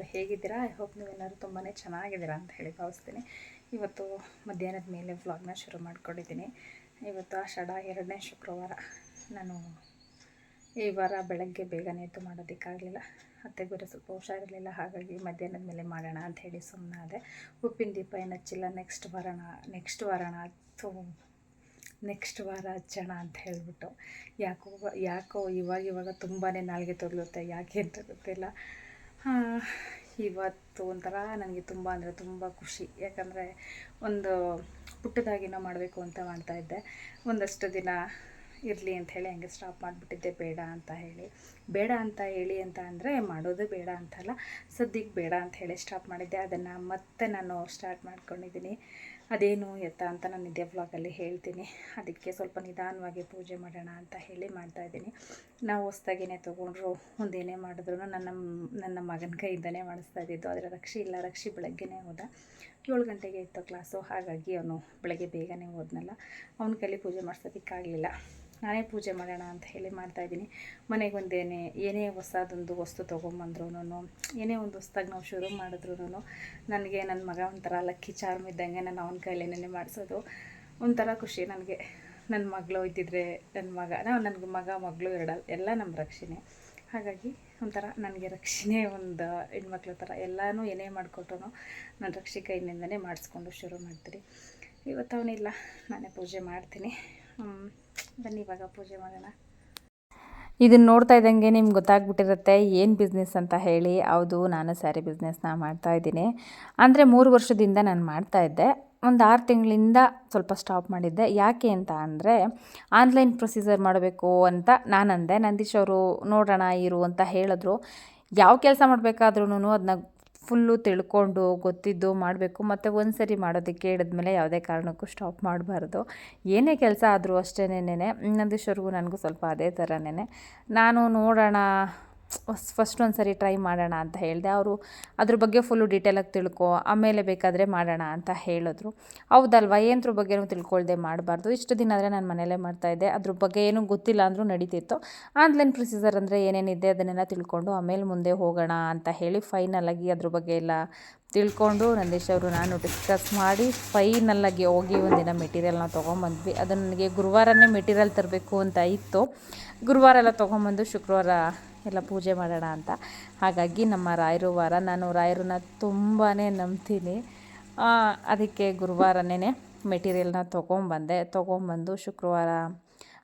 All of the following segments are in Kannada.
ಎಲ್ಲರೂ ಹೇಗಿದ್ದೀರಾ? ಐ ಹೋಪ್ ನೀವೆಲ್ಲರೂ ತುಂಬಾ ಚೆನ್ನಾಗಿದ್ದೀರಾ ಅಂತ ಹೇಳಿ ಭಾವಿಸ್ತೀನಿ. ಇವತ್ತು ಮಧ್ಯಾಹ್ನದ ಮೇಲೆ ವ್ಲಾಗ್ನ ಶುರು ಮಾಡ್ಕೊಂಡಿದ್ದೀನಿ. ಇವತ್ತು ಆಷಾಢ ಎರಡನೇ ಶುಕ್ರವಾರ. ನಾನು ಈ ವಾರ ಬೆಳಗ್ಗೆ ಬೇಗನೆ ಎದ್ದು ಮಾಡೋದಕ್ಕಾಗಲಿಲ್ಲ. ಅತ್ತೆ ಬೇರೆ ಸ್ವಲ್ಪ ಹುಷಾರಿರಲಿಲ್ಲ, ಹಾಗಾಗಿ ಮಧ್ಯಾಹ್ನದ ಮೇಲೆ ಮಾಡೋಣ ಅಂತ ಹೇಳಿ ಸುಮ್ಮನಾದೆ ಉಪ್ಪಿನ ದೀಪ ಏನು ಹಚ್ಚಿಲ್ಲ ನೆಕ್ಸ್ಟ್ ವಾರಣ ನೆಕ್ಸ್ಟ್ ವಾರಣ ಸೊ ನೆಕ್ಸ್ಟ್ ವಾರ ಹಚ್ಚೋಣ ಅಂತ ಹೇಳಿಬಿಟ್ಟು. ಯಾಕೋ ಯಾಕೋ ಇವಾಗ ಇವಾಗ ತುಂಬಾ ನಾಲ್ಗೆ ತೊದಲುತ್ತೆ ಯಾಕೆ ಅಂತ ಗೊತ್ತಿಲ್ಲ. ಇವತ್ತು ಒಂಥರ ನನಗೆ ತುಂಬ ಅಂದರೆ ತುಂಬ ಖುಷಿ. ಯಾಕಂದರೆ ಒಂದು ಪುಟ್ಟದಾಗಿನ ಮಾಡಬೇಕು ಅಂತ ಮಾಡ್ತಾಯಿದ್ದೆ ಒಂದಷ್ಟು ದಿನ ಇರಲಿ ಅಂತ ಹೇಳಿ ಹಂಗೆ ಸ್ಟಾಪ್ ಮಾಡಿಬಿಟ್ಟಿದ್ದೆ. ಬೇಡ ಅಂತ ಹೇಳಿ. ಬೇಡ ಅಂತ ಹೇಳಿ ಅಂತ ಅಂದರೆ ಮಾಡೋದು ಬೇಡ ಅಂತಲ್ಲ ಸದ್ಯಕ್ಕೆ ಬೇಡ ಅಂತ ಹೇಳಿ ಸ್ಟಾಪ್ ಮಾಡಿದ್ದೆ. ಅದನ್ನು ಮತ್ತೆ ನಾನು ಸ್ಟಾರ್ಟ್ ಮಾಡ್ಕೊಂಡಿದ್ದೀನಿ. ಅದೇನು ಎತ್ತ ಅಂತ ನಾನು ಇದೇ ವ್ಲಾಗಲ್ಲಿ ಹೇಳ್ತೀನಿ. ಅದಕ್ಕೆ ಸ್ವಲ್ಪ ನಿಧಾನವಾಗಿ ಪೂಜೆ ಮಾಡೋಣ ಅಂತ ಹೇಳಿ ಮಾಡ್ತಾಯಿದ್ದೀನಿ ನಾವು ಹೊಸ್ದಾಗೇನೆ ತೊಗೊಂಡ್ರು ಒಂದೇನೇ ಮಾಡಿದ್ರು ನನ್ನ ನನ್ನ ಮಗನ ಕೈಯಿಂದನೇ ಮಾಡಿಸ್ತಾ ಇದ್ದಿದ್ದು. ಆದರೆ ರಕ್ಷಿ ಇಲ್ಲ. ರಕ್ಷಿ ಬೆಳಗ್ಗೆನೇ ಹೋದ. ಏಳು ಗಂಟೆಗೆ ಇತ್ತು ಕ್ಲಾಸು ಹಾಗಾಗಿ ಅವನು ಬೆಳಗ್ಗೆ ಬೇಗನೆ ಹೋದ್ನಲ್ಲ. ಅವನ ಕೈಲಿ ಪೂಜೆ ಮಾಡಿಸೋದಕ್ಕಾಗಲಿಲ್ಲ. ನಾನೇ ಪೂಜೆ ಮಾಡೋಣ ಅಂತ ಹೇಳಿ ಮಾಡ್ತಾಯಿದ್ದೀನಿ ಮನೆಗೆ ಒಂದೇನೆ ಏನೇ ಹೊಸದೊಂದು ವಸ್ತು ತೊಗೊಂಬಂದ್ರೂ ಏನೇ ಒಂದು ಹೊಸ್ದಾಗಿ ನಾವು ಶುರು ಮಾಡಿದ್ರು ನನಗೆ ನನ್ನ ಮಗ ಒಂಥರ ಲಕ್ಕಿ ಚಾರ್ಮ್ ಇದ್ದಂಗೆ ನಾನು ಅವನ ಕೈಲೇನೇ ಮಾಡಿಸೋದು. ಒಂಥರ ಖುಷಿ ನನಗೆ. ನನ್ನ ಮಗಳು ಇದ್ದಿದ್ರೆ ನನ್ನ ಮಗ, ನಾವು ನನಗೆ ಮಗ, ಮಗಳು ಎರಡ ಎಲ್ಲ ನಮ್ಮ ರಕ್ಷಣೆ. ಹಾಗಾಗಿ ಒಂಥರ ನನಗೆ ರಕ್ಷಣೆ ಒಂದು ಹೆಣ್ಮಕ್ಳ ಥರ ಎಲ್ಲನೂ ಏನೇ ಮಾಡಿಕೊಟ್ರು ನಾನು ರಕ್ಷಿ ಕೈಯಿಂದನೇ ಮಾಡಿಸ್ಕೊಂಡು ಶುರು ಮಾಡ್ತೀನಿ ಇವತ್ತು ಅವನಿಲ್ಲ, ನಾನೇ ಪೂಜೆ ಮಾಡ್ತೀನಿ. ಬನ್ನಿ ಇವಾಗ ಪೂಜೆ ಮಾಡೋಣ. ಇದನ್ನು ನೋಡ್ತಾ ಇದ್ದಂಗೆ ನಿಮ್ಗೆ ಗೊತ್ತಾಗ್ಬಿಟ್ಟಿರುತ್ತೆ, ಏನು ಬಿಸ್ನೆಸ್ ಅಂತ ಹೇಳಿ. ಹೌದು, ನಾನು ಸ್ಯಾರಿ ಬಿಸ್ನೆಸ್ನ ಮಾಡ್ತಾ ಇದ್ದೀನಿ. ಅಂದರೆ ಮೂರು ವರ್ಷದಿಂದ ನಾನು ಮಾಡ್ತಾ ಇದ್ದೆ. ಒಂದು ಆರು ತಿಂಗಳಿಂದ ಸ್ವಲ್ಪ ಸ್ಟಾಪ್ ಮಾಡಿದ್ದೆ. ಯಾಕೆ ಅಂತ ಅಂದರೆ ಆನ್ಲೈನ್ ಪ್ರೊಸೀಜರ್ ಮಾಡಬೇಕು ಅಂತ ನಾನು ಅಂದೆ ನಂದೀಶ್ ಅವರು ನೋಡೋಣ, ಇರು ಅಂತ ಹೇಳಿದ್ರು. ಯಾವ ಕೆಲಸ ಮಾಡಬೇಕಾದ್ರೂ ಅದನ್ನ ಫುಲ್ಲು ತಿಳ್ಕೊಂಡು ಗೊತ್ತಿದ್ದು ಮಾಡಬೇಕು, ಮತ್ತು ಒಂದು ಸರಿ ಮಾಡೋದಕ್ಕೆ ಹೇಳಿದ್ಮೇಲೆ ಯಾವುದೇ ಕಾರಣಕ್ಕೂ ಸ್ಟಾಪ್ ಮಾಡಬಾರ್ದು. ಏನೇ ಕೆಲಸ ಆದರೂ ಅಷ್ಟೇನೆ ನಂದೀಶ್ವರ್ಗೂ ನನಗೂ ಸ್ವಲ್ಪ ಅದೇ ಥರನೇ ನಾನು ನೋಡೋಣ ಫಸ್ಟ್ ಒಂದು ಸರಿ ಟ್ರೈ ಮಾಡೋಣ ಅಂತ ಹೇಳಿದೆ. ಅವರು ಅದ್ರ ಬಗ್ಗೆ ಫುಲ್ಲು ಡೀಟೇಲಾಗಿ ತಿಳ್ಕೊ, ಆಮೇಲೆ ಬೇಕಾದರೆ ಮಾಡೋಣ ಅಂತ ಹೇಳಿದ್ರು. ಹೌದಲ್ವಾ? ಏನರ ಬಗ್ಗೆನೂ ತಿಳ್ಕೊಳ್ದೆ ಮಾಡಬಾರ್ದು. ಇಷ್ಟು ದಿನ ಆದರೆ ನಾನು ಮನೇಲೇ ಮಾಡ್ತಾಯಿದ್ದೆ ಅದ್ರ ಬಗ್ಗೆ ಏನೂ ಗೊತ್ತಿಲ್ಲ ಅಂದರೂ ನಡೀತಿತ್ತು. ಆನ್ಲೈನ್ ಪ್ರೊಸೀಜರ್ ಅಂದರೆ ಏನೇನಿದೆ ಅದನ್ನೆಲ್ಲ ತಿಳ್ಕೊಂಡು ಆಮೇಲೆ ಮುಂದೆ ಹೋಗೋಣ ಅಂತ ಹೇಳಿ ಫೈನಲಾಗಿ ಅದ್ರ ಬಗ್ಗೆ ಎಲ್ಲ ತಿಳ್ಕೊಂಡು ನಂದೀಶ್ ಅವರು ನಾನು ಡಿಸ್ಕಸ್ ಮಾಡಿ ಫೈನಲ್ಲಾಗಿ ಹೋಗಿ ಒಂದಿನ ಮೆಟೀರಿಯಲ್ನ ತೊಗೊಂಬಂದ್ವಿ. ಅದು ನನಗೆ ಗುರುವಾರನೇ ಮೆಟೀರಿಯಲ್ ತರಬೇಕು ಅಂತ ಇತ್ತು. ಗುರುವಾರ ಎಲ್ಲ ತೊಗೊಂಬಂದು ಶುಕ್ರವಾರ ಎಲ್ಲ ಪೂಜೆ ಮಾಡೋಣ ಅಂತ. ಹಾಗಾಗಿ ನಮ್ಮ ರಾಯರು ವಾರ, ನಾನು ರಾಯರನ್ನ ತುಂಬಾ ನಂಬ್ತೀನಿ. ಅದಕ್ಕೆ ಗುರುವಾರನೇ ಮೆಟೀರಿಯಲ್ನ ತೊಗೊಂಬಂದೆ. ತೊಗೊಂಬಂದು ಶುಕ್ರವಾರ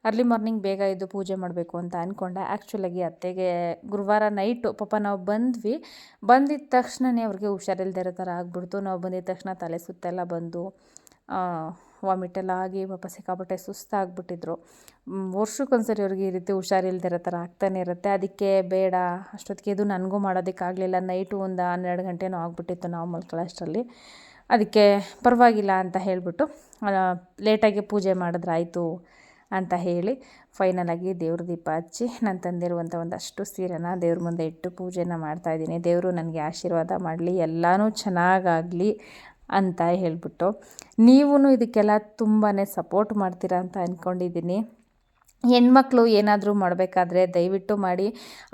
ಅರ್ಲಿ ಮಾರ್ನಿಂಗ್ ಬೇಗ ಇದ್ದು ಪೂಜೆ ಮಾಡಬೇಕು ಅಂತ ಅಂದ್ಕೊಂಡೆ ಆ್ಯಕ್ಚುಲಾಗಿ ಅತ್ತೆಗೆ ಗುರುವಾರ ನೈಟು ಪಾಪ ನಾವು ಬಂದ್ವಿ. ಬಂದಿದ್ದ ತಕ್ಷಣವೇ ಅವ್ರಿಗೆ ಹುಷಾರಿಲ್ಲದೆ ಇರೋ ಥರ ಆಗ್ಬಿಡ್ತು. ನಾವು ಬಂದಿದ್ದ ತಕ್ಷಣ ತಲೆ ಸುತ್ತೆಲ್ಲ ಬಂದು ವಾಮಿಟ್ ಎಲ್ಲ ಆಗಿ ಪಾಪ ಸಿಕ್ಕಾಪಟ್ಟೆ ಸುಸ್ತಾಗ್ಬಿಟ್ಟಿದ್ರು. ವರ್ಷಕ್ಕೊಂದ್ಸರಿ ಅವ್ರಿಗೆ ಈ ರೀತಿ ಹುಷಾರಿಲ್ದಿರೋ ಥರ ಆಗ್ತಾನೆ ಇರುತ್ತೆ. ಅದಕ್ಕೆ ಬೇಡ, ಅಷ್ಟೊತ್ತಿಗೆ ಇದು ನನಗೂ ಮಾಡೋದಕ್ಕಾಗಲಿಲ್ಲ. ನೈಟು ಒಂದು ಹನ್ನೆರಡು ಗಂಟೆನೂ ಆಗ್ಬಿಟ್ಟಿತ್ತು ನಾವು ಮಲ್ಕೊಳ್ಳೋಷ್ಟರಲ್ಲಿ ಅದಕ್ಕೆ ಪರವಾಗಿಲ್ಲ ಅಂತ ಹೇಳಿಬಿಟ್ಟು ಲೇಟಾಗಿ ಪೂಜೆ ಮಾಡಿದ್ರಾಯ್ತು. ಅಂತ ಹೇಳಿ ಫೈನಲಾಗಿ ದೇವ್ರ ದೀಪ ಹಚ್ಚಿ ನಾನು ತಂದಿರುವಂಥ ಒಂದಷ್ಟು ಸೀರೆನ ದೇವ್ರ ಮುಂದೆ ಇಟ್ಟು ಪೂಜೆನ ಮಾಡ್ತಾಯಿದ್ದೀನಿ ದೇವರು ನನಗೆ ಆಶೀರ್ವಾದ ಮಾಡಲಿ, ಎಲ್ಲನೂ ಚೆನ್ನಾಗಾಗಲಿ ಅಂತ ಹೇಳಿಬಿಟ್ಟು ನೀವೂ ಇದಕ್ಕೆಲ್ಲ ತುಂಬಾ ಸಪೋರ್ಟ್ ಮಾಡ್ತೀರಾ ಅಂತ ಅಂದ್ಕೊಂಡಿದ್ದೀನಿ ಹೆಣ್ಮಕ್ಳು ಏನಾದರೂ ಮಾಡಬೇಕಾದ್ರೆ ದಯವಿಟ್ಟು ಮಾಡಿ.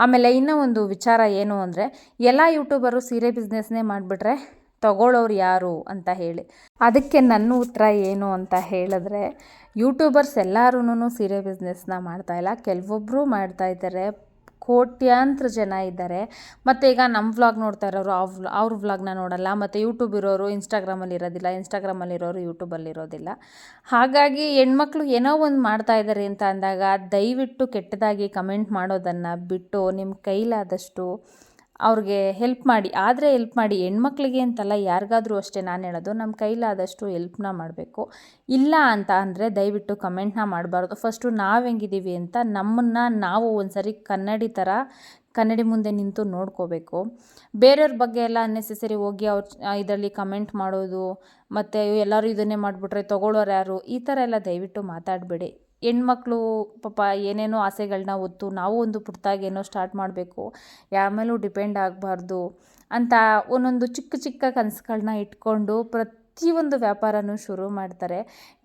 ಆಮೇಲೆ ಇನ್ನೂ ಒಂದು ವಿಚಾರ ಏನು ಅಂದರೆ, ಎಲ್ಲ ಯೂಟ್ಯೂಬರು ಸೀರೆ ಬಿಸ್ನೆಸ್ನೇ ಮಾಡಿಬಿಟ್ರೆ ತಗೊಳ್ಳೋರು ಯಾರು ಅಂತ ಹೇಳಿ. ಅದಕ್ಕೆ ನನ್ನ ಉತ್ತರ ಏನು ಅಂತ ಹೇಳಿದ್ರೆ ಯೂಟ್ಯೂಬರ್ಸ್ ಎಲ್ಲರೂ ಸೀರೆ ಬಿಸ್ನೆಸ್ನ ಮಾಡ್ತಾಯಿಲ್ಲ ಕೆಲವೊಬ್ಬರು ಮಾಡ್ತಾ ಇದ್ದಾರೆ. ಕೋಟ್ಯಾಂತರ ಜನ ಇದ್ದಾರೆ. ಮತ್ತು ಈಗ ನಮ್ಮ ವ್ಲಾಗ್ ನೋಡ್ತಾ ಇರೋರು ಅವ್ರ ಅವ್ರ ವ್ಲಾಗ್ನ ನೋಡಲ್ಲ. ಮತ್ತು ಯೂಟ್ಯೂಬ್ ಇರೋರು ಇನ್ಸ್ಟಾಗ್ರಾಮಲ್ಲಿ ಇರೋದಿಲ್ಲ. ಇನ್ಸ್ಟಾಗ್ರಾಮಲ್ಲಿ ಇರೋರು ಯೂಟ್ಯೂಬಲ್ಲಿ ಇರೋದಿಲ್ಲ. ಹಾಗಾಗಿ ಹೆಣ್ಮಕ್ಳು ಏನೋ ಒಂದು ಮಾಡ್ತಾ ಇದ್ದಾರೆ ಅಂತ ಅಂದಾಗ ದಯವಿಟ್ಟು ಕೆಟ್ಟದಾಗಿ ಕಮೆಂಟ್ ಮಾಡೋದನ್ನು ಬಿಟ್ಟು ನಿಮ್ಮ ಕೈಲಾದಷ್ಟು ಅವ್ರಿಗೆ ಹೆಲ್ಪ್ ಮಾಡಿ, ಆದರೆ ಹೆಲ್ಪ್ ಮಾಡಿ ಹೆಣ್ಮಕ್ಳಿಗೆ ಅಂತಲ್ಲ ಯಾರಿಗಾದ್ರೂ ಅಷ್ಟೇ ನಾನು ಹೇಳೋದು ನಮ್ಮ ಕೈಲಾದಷ್ಟು ಹೆಲ್ಪ್ನ ಮಾಡಬೇಕು. ಇಲ್ಲ ಅಂತ ಅಂದರೆ ದಯವಿಟ್ಟು ಕಮೆಂಟ್ನ ಮಾಡಬಾರ್ದು. ಫಸ್ಟು ನಾವು ಹೆಂಗಿದ್ದೀವಿ ಅಂತ ನಮ್ಮನ್ನು ನಾವು ಒಂದು ಸರಿ ಕನ್ನಡಿ ಥರ ಕನ್ನಡಿ ಮುಂದೆ ನಿಂತು ನೋಡ್ಕೋಬೇಕು. ಬೇರೆಯವ್ರ ಬಗ್ಗೆ ಎಲ್ಲ ಅನ್ನೆಸೆಸರಿ ಹೋಗಿ ಅವ್ರ ಇದರಲ್ಲಿ ಕಮೆಂಟ್ ಮಾಡೋದು, ಮತ್ತು ಎಲ್ಲರೂ ಇದನ್ನೇ ಮಾಡಿಬಿಟ್ರೆ ತೊಗೊಳ್ಳೋರು ಯಾರು? ಈ ಥರ ಎಲ್ಲ ದಯವಿಟ್ಟು ಮಾತಾಡಬೇಡಿ. ಹೆಣ್ಮಕ್ಳು ಪಾಪ ಏನೇನೋ ಆಸೆಗಳನ್ನ ಹೊತ್ತು ನಾವು ಒಂದು ಪುಟ್ಟದಾಗಿ ಏನೋ ಸ್ಟಾರ್ಟ್ ಮಾಡಬೇಕು, ಯಾರ ಮೇಲೂ ಡಿಪೆಂಡ್ ಆಗಬಾರ್ದು ಅಂತ ಒಂದೊಂದು ಚಿಕ್ಕ ಚಿಕ್ಕ ಕನಸುಗಳನ್ನ ಇಟ್ಕೊಂಡು ಪ್ರತಿಯೊಂದು ವ್ಯಾಪಾರನೂ ಶುರು ಮಾಡ್ತಾರೆ.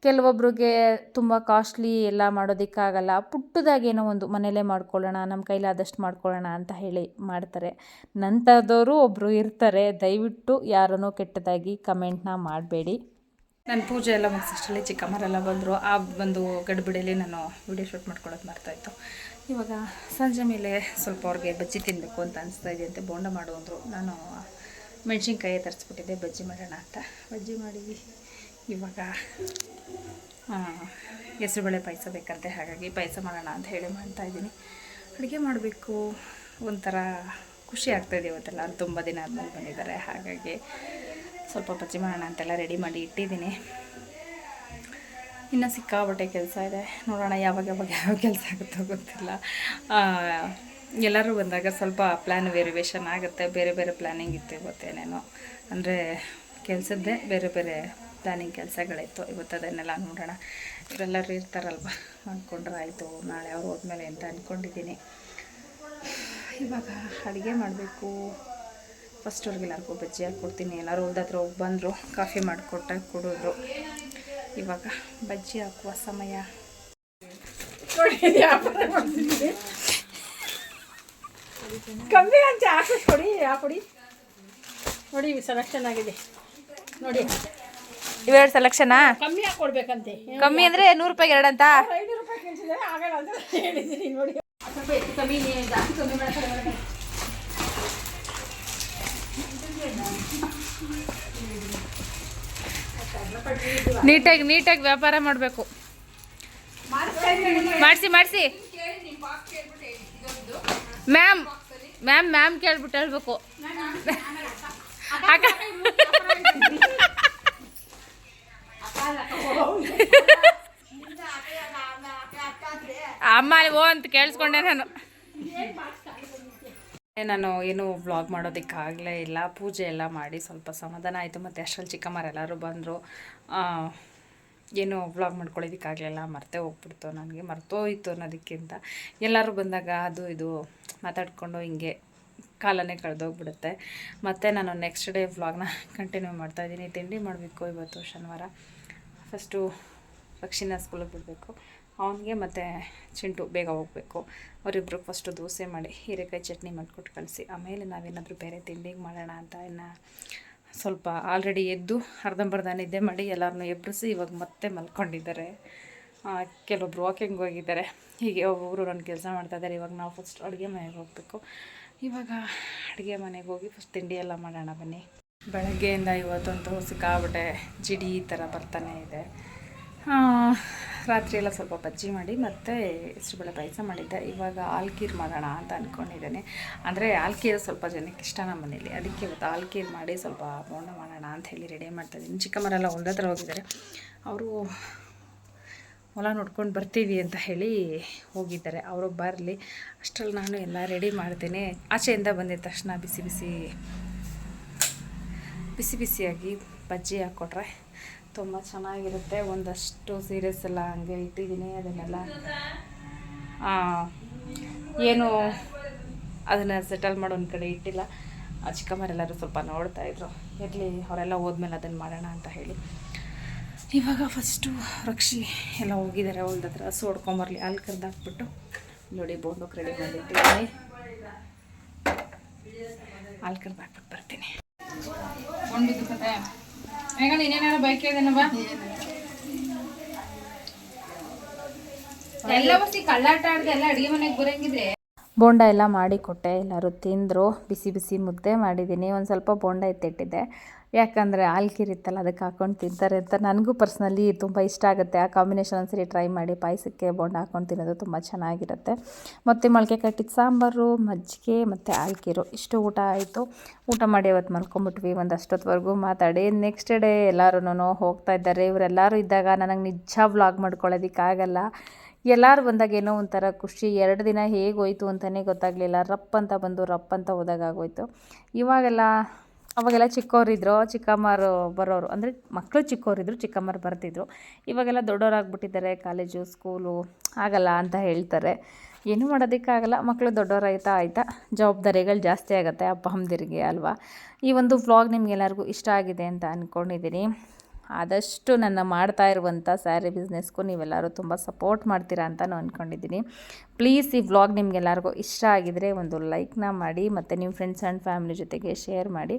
ಕೆಲವೊಬ್ರಿಗೆ ತುಂಬ ಕಾಸ್ಟ್ಲಿ ಎಲ್ಲ ಮಾಡೋದಕ್ಕಾಗಲ್ಲ ಪುಟ್ಟದಾಗೇನೋ ಒಂದು ಮನೇಲೇ ಮಾಡ್ಕೊಳ್ಳೋಣ, ನಮ್ಮ ಕೈಲಾದಷ್ಟು ಮಾಡ್ಕೊಳ್ಳೋಣ ಅಂತ ಹೇಳಿ ಮಾಡ್ತಾರೆ. ನಂತರದವರು ಒಬ್ಬರು ಇರ್ತಾರೆ, ದಯವಿಟ್ಟು ಯಾರನ್ನೂ ಕೆಟ್ಟದಾಗಿ ಕಮೆಂಟ್ನ ಮಾಡಬೇಡಿ. ನಾನು ಪೂಜೆ ಎಲ್ಲ ಮುಗಿಸೋಷ್ಟರಲ್ಲಿ ಚಿಕ್ಕಮ್ಮರೆಲ್ಲ ಬಂದರು. ಆ ಒಂದು ಗಡ್ಬಿಡಿಯಲ್ಲಿ ನಾನು ವಿಡಿಯೋ ಶೂಟ್ ಮಾಡ್ಕೊಳ್ಳೋದು ಮರ್ತಾಯಿತ್ತು ಇವಾಗ ಸಂಜೆ ಮೇಲೆ ಸ್ವಲ್ಪ ಅವ್ರಿಗೆ ಬಜ್ಜಿ ತಿನ್ನಬೇಕು ಅಂತ ಅನಿಸ್ತಾ ಇದೆ ಅಂತ ಬೋಂಡ ಮಾಡು ಅಂದರು. ನಾನು ಮೆಣಸಿನ್ಕಾಯಿ ತರಿಸ್ಬಿಟ್ಟಿದ್ದೆ, ಬಜ್ಜಿ ಮಾಡೋಣ ಅಂತ. ಬಜ್ಜಿ ಮಾಡಿದ್ವಿ ಇವಾಗ ಹೆಸರುಬೇಳೆ ಪಾಯಸ ಬೇಕಂತೆ. ಹಾಗಾಗಿ ಪಾಯಸ ಮಾಡೋಣ ಅಂತ ಹೇಳಿ ಮಾಡ್ತಾಯಿದ್ದೀನಿ ಅಡುಗೆ ಮಾಡಬೇಕು. ಒಂಥರ ಖುಷಿ ಆಗ್ತಾಯಿದೆ ಇವತ್ತೆಲ್ಲ. ತುಂಬ ದಿನ ಆದ್ಮೇಲೆ ಬಂದಿದ್ದಾರೆ. ಹಾಗಾಗಿ ಸ್ವಲ್ಪ ಬಜ್ಜಿ ಮಾಡೋಣ ಅಂತೆಲ್ಲ ರೆಡಿ ಮಾಡಿ ಇಟ್ಟಿದ್ದೀನಿ. ಇನ್ನು ಸಿಕ್ಕಾಬಟ್ಟೆ ಕೆಲಸ ಇದೆ. ನೋಡೋಣ ಯಾವಾಗ ಯಾವಾಗ ಯಾವ ಕೆಲಸ ಆಗುತ್ತೋ ಗೊತ್ತಿಲ್ಲ. ಎಲ್ಲರೂ ಬಂದಾಗ ಸ್ವಲ್ಪ ಪ್ಲ್ಯಾನ್ ವೇರಿಯೇಷನ್ ಆಗುತ್ತೆ. ಬೇರೆ ಬೇರೆ ಪ್ಲ್ಯಾನಿಂಗ್ ಇತ್ತು ಇವತ್ತೇನೇನೋ ಅಂದರೆ ಕೆಲಸದ್ದೇ ಬೇರೆ ಬೇರೆ ಪ್ಲ್ಯಾನಿಂಗ್ ಕೆಲಸಗಳಿತ್ತು. ಇವತ್ತು ಅದನ್ನೆಲ್ಲ ನೋಡೋಣ. ಇವರೆಲ್ಲರೂ ಇರ್ತಾರಲ್ವ? ಅಂದ್ಕೊಂಡ್ರೆ ಆಯಿತು, ನಾಳೆ ಅವ್ರು ಹೋದ್ಮೇಲೆ ಅಂತ ಅಂದ್ಕೊಂಡಿದ್ದೀನಿ ಇವಾಗ ಅಡುಗೆ ಮಾಡಬೇಕು. ಫಸ್ಟ್ ಅವ್ರಿಗೆ ಎಲ್ಲರಿಗೂ ಬಜ್ಜಿ ಹಾಕ್ಕೊಡ್ತೀನಿ ಎಲ್ಲರೂ ಹೊಲ್ದ ಹತ್ರ ಹೋಗಿ ಬಂದರು ಕಾಫಿ ಮಾಡಿಕೊಟ್ಟ ಕುಡಿದ್ರು. ಇವಾಗ ಬಜ್ಜಿ ಹಾಕುವ ಸಮಯ. ಕಮ್ಮಿ ಅಂತ ಹಾಕಿ ಕೊಡಿ ಹಾಕೊಡಿ ನೋಡಿ ಸೆಲೆಕ್ಷನ್ ಆಗಿದೆ. ನೋಡಿ. ಇವೆರಡು ಸೆಲೆಕ್ಷನಾ ಕಮ್ಮಿ ಹಾಕಿ ಕೊಡ್ಬೇಕಂತೆ. ಕಮ್ಮಿ ಅಂದರೆ ನೂರು ರೂಪಾಯಿ ಎರಡು ಅಂತ? ಐನೂರು ರೂಪಾಯಿ ಕೇಳಿಸಿದ್ರೆ ಆಗಲ್ಲ ಅಂತ ಹೇಳಿದ್ದೀನಿ ನೋಡಿ. ಸ್ವಲ್ಪ ಹೆಚ್ಚು ಕಮ್ಮಿ ಜಾಸ್ತಿ ಕಮ್ಮಿ ಮಾಡ್ತಾರೆ ನೀಟಾಗಿ ನೀಟಾಗಿ ವ್ಯಾಪಾರ ಮಾಡಬೇಕು. ಮಾಡಿಸಿ ಮಾಡಿಸಿ. ಮ್ಯಾಮ್ ಮ್ಯಾಮ್ ಮ್ಯಾಮ್ ಕೇಳ್ಬಿಟ್ಟು ಹೇಳ್ಬೇಕು. ಅಕ್ಕ. ಅಮ್ಮ ಓ ಅಂತ ಕೇಳಿಸ್ಕೊಂಡೆ ನಾನು. ನಾನು ಏನು ವ್ಲಾಗ್ ಮಾಡೋದಕ್ಕಾಗಲೇ ಇಲ್ಲ. ಪೂಜೆ ಎಲ್ಲ ಮಾಡಿ ಸ್ವಲ್ಪ ಸಮಾಧಾನ ಆಯಿತು. ಮತ್ತು ಅಷ್ಟರಲ್ಲಿ ಚಿಕ್ಕಮ್ಮರೆಲ್ಲರೂ ಬಂದರು. ಏನು ವ್ಲಾಗ್ ಮಾಡ್ಕೊಳ್ಳೋದಕ್ಕಾಗಲಿಲ್ಲ ಮರ್ತೇ ಹೋಗ್ಬಿಡ್ತು ನನಗೆ. ಮರ್ತೋಯಿತು ಅನ್ನೋದಕ್ಕಿಂತ. ಎಲ್ಲರೂ ಬಂದಾಗ ಅದು ಇದು ಮಾತಾಡಿಕೊಂಡು ಹಿಂಗೆ ಕಾಲನೇ ಕಳೆದೋಗ್ಬಿಡುತ್ತೆ. ಮತ್ತು ನಾನು ನೆಕ್ಸ್ಟ್ ಡೇ ವ್ಲಾಗ್ನ ಕಂಟಿನ್ಯೂ ಮಾಡ್ತಾಯಿದ್ದೀನಿ ತಿಂಡಿ ಮಾಡಬೇಕು ಇವತ್ತು ಶನಿವಾರ. ಫಸ್ಟು ರಕ್ಷಿನ ಸ್ಕೂಲಿಗೆ ಬಿಡಬೇಕು. ಅವನಿಗೆ ಮತ್ತು ಚಿಂಟು ಬೇಗ ಹೋಗಬೇಕು. ಅವರಿಬ್ಬರು ಫಸ್ಟು ದೋಸೆ ಮಾಡಿ ಹೀರೆಕಾಯಿ ಚಟ್ನಿ ಮಾಡಿಕೊಟ್ಟು ಕಳಿಸಿ. ಆಮೇಲೆ ನಾವೇನಾದರೂ ಬೇರೆ ತಿಂಡಿಗೆ ಮಾಡೋಣ ಅಂತ ಇನ್ನು ಸ್ವಲ್ಪ ಆಲ್ರೆಡಿ ಎದ್ದು ಅರ್ಧಂಬರ್ಧ ನಿದ್ದೆ ಮಾಡಿ ಎಲ್ಲರನ್ನು ಎಬ್ಬರಿಸಿ ಇವಾಗ ಮತ್ತೆ ಮಲ್ಕೊಂಡಿದ್ದಾರೆ. ಕೆಲವೊಬ್ರು ವಾಕಿಂಗ್ ಹೋಗಿದ್ದಾರೆ. ಹೀಗೆ ಒಬ್ಬೊಬ್ಬರು ನನ್ನ ಕೆಲಸ ಮಾಡ್ತಾಯಿದ್ದಾರೆ ಇವಾಗ ನಾವು ಫಸ್ಟ್ ಅಡುಗೆ ಮನೆಗೆ ಹೋಗಬೇಕು. ಇವಾಗ ಅಡುಗೆ ಮನೆಗೆ ಹೋಗಿ ಫಸ್ಟ್ ತಿಂಡಿ ಎಲ್ಲ ಮಾಡೋಣ ಬನ್ನಿ. ಬೆಳಗ್ಗೆಯಿಂದ ಇವತ್ತೊಂದು ಸಿಕ್ಕಾಬಿಟ್ಟೆ ಜಿಡಿ ಈ ಥರ ಬರ್ತಾನೆ ಇದೆ. ರಾತ್ರಿ ಎಲ್ಲ ಸ್ವಲ್ಪ ಬಜ್ಜಿ ಮಾಡಿ ಮತ್ತು ಹೆಸರುಬೇಳೆ ಪಾಯಸ ಮಾಡಿದ್ದೆ. ಇವಾಗ ಆಲ್ಕೀರ್ ಮಾಡೋಣ ಅಂತ ಅಂದ್ಕೊಂಡಿದ್ದೇನೆ ಅಂದರೆ ಆಲ್ಕೀರ್ ಸ್ವಲ್ಪ ಜನಕ್ಕೆ ಇಷ್ಟ ನಮ್ಮ ಮನೇಲಿ. ಅದಕ್ಕೆ ಇವತ್ತು ಆಲ್ಕೀರ್ ಮಾಡಿ ಸ್ವಲ್ಪ ಬೋಂಡ ಮಾಡೋಣ ಅಂತ ಹೇಳಿ ರೆಡಿ ಮಾಡ್ತಾಯಿದ್ದೀನಿ ಚಿಕ್ಕಮ್ಮರೆಲ್ಲ ಒಂದೇ ಥರ ಹೋಗಿದ್ದಾರೆ. ಅವರು ಹೊಲ ನೋಡ್ಕೊಂಡು ಬರ್ತೀವಿ ಅಂತ ಹೇಳಿ ಹೋಗಿದ್ದಾರೆ. ಅವರು ಬರಲಿ. ಅಷ್ಟರಲ್ಲಿ ನಾನು ಎಲ್ಲ ರೆಡಿ ಮಾಡ್ತೇನೆ. ಆಚೆಯಿಂದ ಬಂದಿದ್ದ ತಕ್ಷಣ ಬಿಸಿ ಬಿಸಿ ಬಿಸಿ ಬಿಸಿಯಾಗಿ ಬಜ್ಜಿ ಹಾಕ್ಕೊಟ್ರೆ ತುಂಬ ಚೆನ್ನಾಗಿರುತ್ತೆ. ಒಂದಷ್ಟು ಸೀರಿಯಸ್ ಎಲ್ಲ ಹಂಗೆ ಇಟ್ಟಿದ್ದೀನಿ ಅದನ್ನೆಲ್ಲ. ಏನು ಅದನ್ನು ಸೆಟಲ್ ಮಾಡೋ ಒಂದು ಕಡೆ ಇಟ್ಟಿಲ್ಲ. ಚಿಕ್ಕಮ್ಮರೆಲ್ಲರೂ ಸ್ವಲ್ಪ ನೋಡ್ತಾ ಇದ್ರು. ಇರಲಿ, ಅವರೆಲ್ಲ ಹೋದ್ಮೇಲೆ ಅದನ್ನು ಮಾಡೋಣ ಅಂತ ಹೇಳಿ. ಇವಾಗ ಫಸ್ಟು ರಕ್ಷಿ ಎಲ್ಲ ಹೋಗಿದ್ದಾರೆ ಹೊಲ್ದ ಹತ್ರ ಹಸು ಹೊಡ್ಕೊಂಬರ್ಲಿ ಅಲ್ಲಿ ಕರೆದಾಕ್ಬಿಟ್ಟು ನೋಡಿ ಬೋಂಡೋಕ್ ರೆಡಿ ಮಾಡಿಟ್ಟಿದ್ದೀನಿ ಅಲ್ಲಿ ಕರೆದಾಕ್ಬಿಟ್ಟು ಬರ್ತೀನಿ. ಈಗ ನೀನೇನಾರು ಬೈಕ್ ಹೇಳಿದನವ ಎಲ್ಲ ಬಸ್ತಿ ಕಳ್ಳಾಟ ಆಡ್ದೆ ಎಲ್ಲ ಅಡಿಗೆ ಮನೆಗೆ ಬರಂಗಿದ್ರೆ. ಬೋಂಡ ಎಲ್ಲ ಮಾಡಿ ಕೊಟ್ಟೆ ಎಲ್ಲರೂ ತಿಂದರು, ಬಿಸಿ ಬಿಸಿ ಮುದ್ದೆ ಮಾಡಿದ್ದೀನಿ, ಒಂದು ಸ್ವಲ್ಪ ಬೋಂಡ ಎತ್ತಿಟ್ಟಿದ್ದೆ. ಯಾಕಂದರೆ ಆಲ್ಕಿರಿತ್ತಲ್ಲ ಅದಕ್ಕೆ ಹಾಕ್ಕೊಂಡು ತಿಂತಾರೆ ಅಂತ ನನಗೂ ಪರ್ಸ್ನಲಿ ತುಂಬ ಇಷ್ಟ ಆಗುತ್ತೆ. ಆ ಕಾಂಬಿನೇಷನ್ ಒಂದ್ಸರಿ ಟ್ರೈ ಮಾಡಿ ಪಾಯಸಕ್ಕೆ ಬೋಂಡ ಹಾಕ್ಕೊಂಡು ತಿನ್ನೋದು ತುಂಬ ಚೆನ್ನಾಗಿರುತ್ತೆ. ಮತ್ತು ಮೊಳಕೆ ಕಟ್ಟಿದ ಸಾಂಬಾರು, ಮಜ್ಜಿಗೆ ಮತ್ತು ಆಲ್ಕಿರು ಇಷ್ಟು ಊಟ ಆಯಿತು. ಊಟ ಮಾಡಿ ಅವತ್ತು ಮಲ್ಕೊಂಬಿಟ್ವಿ ಒಂದು ಅಷ್ಟೊತ್ತವರೆಗೂ ಮಾತಾಡಿ ನೆಕ್ಸ್ಟ್ ಡೇ ಎಲ್ಲರೂ ಹೋಗ್ತಾ ಇದ್ದಾರೆ. ಇವರೆಲ್ಲರೂ ಇದ್ದಾಗ ನನಗೆ ನಿಜ ವ್ಲಾಗ್ ಮಾಡ್ಕೊಳ್ಳೋದಕ್ಕಾಗಲ್ಲ ಎಲ್ಲರೂ ಬಂದಾಗ ಏನೋ ಒಂಥರ ಖುಷಿ. ಎರಡು ದಿನ ಹೇಗೆ ಹೋಯ್ತು ಅಂತಲೇ ಗೊತ್ತಾಗಲಿಲ್ಲ. ರಪ್ ಅಂತ ಬಂದು ರಪ್ ಅಂತ ಹೋದಾಗ ಆಗೋಯ್ತು. ಇವಾಗೆಲ್ಲ ಅವಾಗೆಲ್ಲ ಚಿಕ್ಕವರಿದ್ರು ಚಿಕ್ಕಮ್ಮರು ಬರೋರು, ಅಂದರೆ ಮಕ್ಕಳು ಚಿಕ್ಕವರಿದ್ರು ಚಿಕ್ಕಮ್ಮರು ಬರ್ತಿದ್ರು. ಇವಾಗೆಲ್ಲ ದೊಡ್ಡವರಾಗ್ಬಿಟ್ಟಿದ್ದಾರೆ ಕಾಲೇಜು, ಸ್ಕೂಲು, ಆಗಲ್ಲ ಅಂತ ಹೇಳ್ತಾರೆ. ಏನೂ ಮಾಡೋದಕ್ಕಾಗಲ್ಲ ಮಕ್ಕಳು ದೊಡ್ಡವರಾಯ್ತಾ ಆಯ್ತಾ? ಜವಾಬ್ದಾರಿಗಳು ಜಾಸ್ತಿ ಆಗುತ್ತೆ ಅಪ್ಪ, ಅಮ್ಮದಿರಿಗೆ ಅಲ್ವಾ? ಈ ಒಂದು ವ್ಲಾಗ್ ನಿಮಗೆಲ್ಲರಿಗೂ ಇಷ್ಟ ಆಗಿದೆ ಅಂತ ಅಂದ್ಕೊಂಡಿದ್ದೀನಿ ಆದಷ್ಟು ನನ್ನ ಮಾಡ್ತಾ ಇರುವಂಥ ಸ್ಯಾರಿ ಬಿಸ್ನೆಸ್ಗೂ ನೀವೆಲ್ಲರೂ ತುಂಬ ಸಪೋರ್ಟ್ ಮಾಡ್ತೀರಾ ಅಂತ ನಾನು ಅಂದ್ಕೊಂಡಿದ್ದೀನಿ. ಪ್ಲೀಸ್ ಈ ವ್ಲಾಗ್ ನಿಮಗೆಲ್ಲರಿಗೂ ಇಷ್ಟ ಆಗಿದರೆ ಒಂದು ಲೈಕ್ನ ಮಾಡಿ, ಮತ್ತು ನಿಮ್ಮ ಫ್ರೆಂಡ್ಸ್ ಆ್ಯಂಡ್ ಫ್ಯಾಮಿಲಿ ಜೊತೆಗೆ ಶೇರ್ ಮಾಡಿ.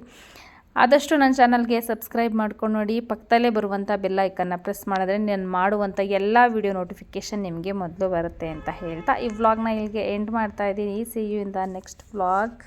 ಆದಷ್ಟು ನನ್ನ ಚಾನಲ್ಗೆ ಸಬ್ಸ್ಕ್ರೈಬ್ ಮಾಡ್ಕೊಂಡು ನೋಡಿ, ಪಕ್ಕದಲ್ಲೇ ಬರುವಂಥ ಬೆಲ್ ಐಕನ್ನ ಪ್ರೆಸ್ ಮಾಡಿದ್ರೆ ನಾನು ಮಾಡುವಂಥ ಎಲ್ಲ ವಿಡಿಯೋ ನೋಟಿಫಿಕೇಷನ್ ನಿಮಗೆ ಮೊದಲು ಬರುತ್ತೆ ಅಂತ ಹೇಳ್ತಾ ಈ ವ್ಲಾಗ್ನ ಇಲ್ಲಿಗೆ ಎಂಡ್ ಮಾಡ್ತಾ ಇದ್ದೀನಿ. ಸಿ ಯು ಇಂದ ನೆಕ್ಸ್ಟ್ ವ್ಲಾಗ್